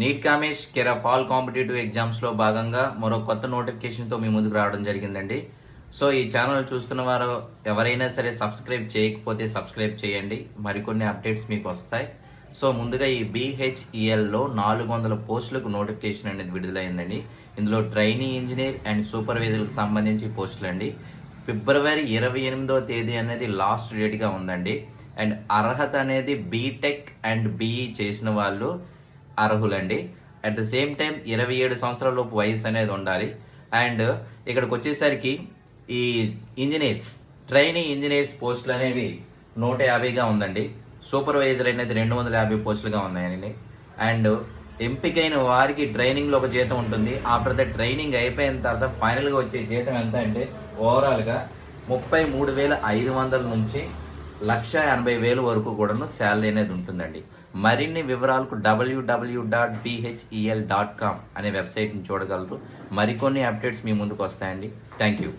NEET Kamesh care of all competitive ఎగ్జామ్స్లో భాగంగా మరో కొత్త నోటిఫికేషన్తో మీ ముందుకు రావడం జరిగిందండి. సో ఈ ఛానల్ చూస్తున్న వారు ఎవరైనా సరే సబ్స్క్రైబ్ చేయకపోతే సబ్స్క్రైబ్ చేయండి. మరికొన్ని అప్డేట్స్ మీకు వస్తాయి. సో ముందుగా ఈ బీహెచ్ఈఎల్లో నాలుగు వందల పోస్టులకు నోటిఫికేషన్ అనేది విడుదలైందండి. ఇందులో ట్రైనింగ్ ఇంజనీర్ అండ్ సూపర్వైజర్లకు సంబంధించి పోస్టులు అండి ఫిబ్రవరి ఇరవై ఎనిమిదో తేదీ అనేది లాస్ట్ డేట్గా ఉందండి. అండ్ అర్హత అనేది బీటెక్ అండ్ బీఈ చేసిన వాళ్ళు అర్హులండి. అట్ ద సేమ్ టైం ఇరవై ఏడు సంవత్సరాల లోపు వయసు అనేది ఉండాలి. అండ్ ఇక్కడికి వచ్చేసరికి ఈ ఇంజనీర్స్ ట్రైనింగ్ ఇంజనీర్స్ పోస్టులు అనేవి నూట యాభైగా ఉందండి. సూపర్వైజర్ అనేది రెండు వందల యాభై పోస్టులుగా ఉన్నాయండి. అండ్ ఎంపికైన వారికి ట్రైనింగ్లో ఒక జీతం ఉంటుంది. ఆఫ్టర్ ద ట్రైనింగ్ అయిపోయిన తర్వాత ఫైనల్గా వచ్చే జీతం ఎంత అంటే ఓవరాల్గా ముప్పై మూడు వేల ఐదు వందల నుంచి లక్ష ఎనభై వేలు వరకు కూడాను శాలరీ అనేది ఉంటుందండి. మరిన్ని వివరాలకు W W dot BHEL dot com అనే వెబ్సైట్ని చూడగలరు. మరికొన్ని అప్డేట్స్ మీ ముందుకు వస్తాయండి. Thank you